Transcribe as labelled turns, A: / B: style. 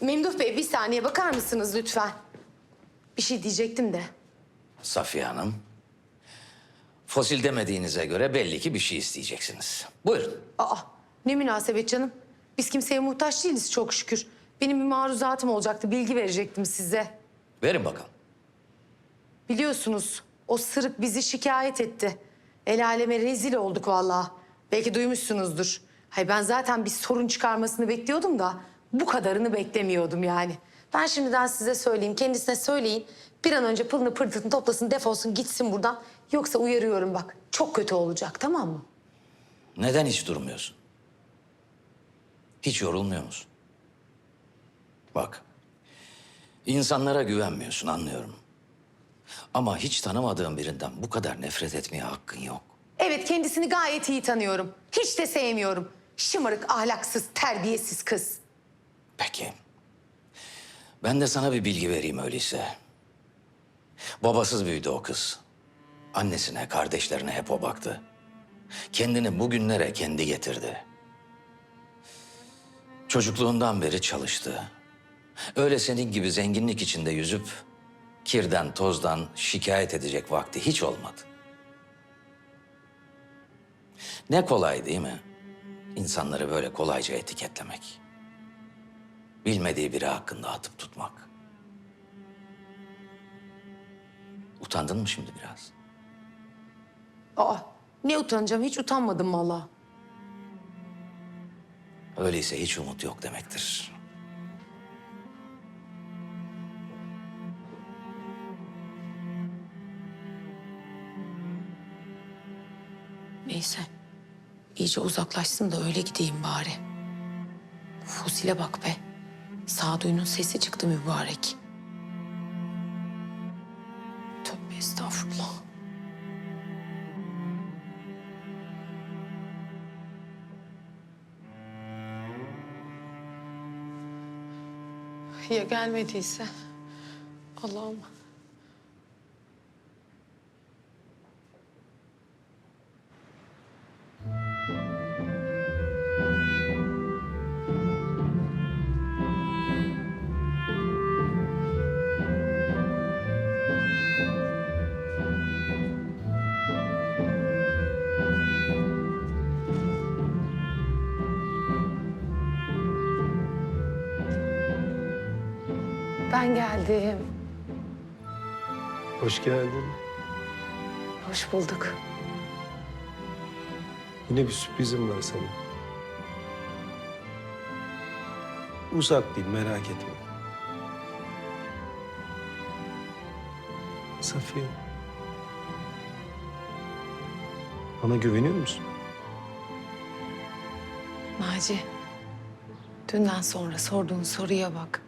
A: Memduh Bey bir saniye bakar mısınız lütfen? Bir şey diyecektim de.
B: Safiye Hanım. Fosil demediğinize göre belli ki bir şey isteyeceksiniz. Buyurun.
A: Aa ne münasebet canım. Biz kimseye muhtaç değiliz çok şükür. Benim bir maruzatım olacaktı. Bilgi verecektim size.
B: Verin bakalım.
A: Biliyorsunuz o sırık bizi şikayet etti. El aleme rezil olduk vallahi. Belki duymuşsunuzdur. Hay ben zaten bir sorun çıkarmasını bekliyordum da bu kadarını beklemiyordum yani. Ben şimdiden size söyleyeyim, kendisine söyleyin. Bir an önce pılını pırtını toplasın, defolsun, gitsin buradan. Yoksa uyarıyorum bak, çok kötü olacak tamam mı?
B: Neden hiç durmuyorsun? Hiç yorulmuyor musun? Bak, insanlara güvenmiyorsun anlıyorum. Ama hiç tanımadığın birinden bu kadar nefret etmeye hakkın yok.
A: Evet kendisini gayet iyi tanıyorum. Hiç de sevmiyorum. Şımarık, ahlaksız, terbiyesiz kız.
B: Peki. Ben de sana bir bilgi vereyim öyleyse. Babasız büyüdü o kız. Annesine, kardeşlerine hep o baktı. Kendini bugünlere kendi getirdi. Çocukluğundan beri çalıştı. Öyle senin gibi zenginlik içinde yüzüp kirden, tozdan şikayet edecek vakti hiç olmadı. Ne kolay değil mi? İnsanları böyle kolayca etiketlemek. Bilmediği biri hakkında atıp tutmak. Utandın mı şimdi biraz?
A: Aa ne utanacağım hiç utanmadım vallahi.
B: Öyleyse hiç umut yok demektir.
A: Neyse. iyice uzaklaşsın da öyle gideyim bari. Fusile bak be. Sağduyunun sesi çıktı mübarek. Tövbe estağfurullah. Ya gelmediyse? Allah'ım. Ben geldim.
C: Hoş geldin.
A: Hoş bulduk.
C: Yine bir sürprizim var sana. Uzak değil merak etme. Safiye. Bana güveniyor musun?
A: Naci, dünden sonra sorduğun soruya bak.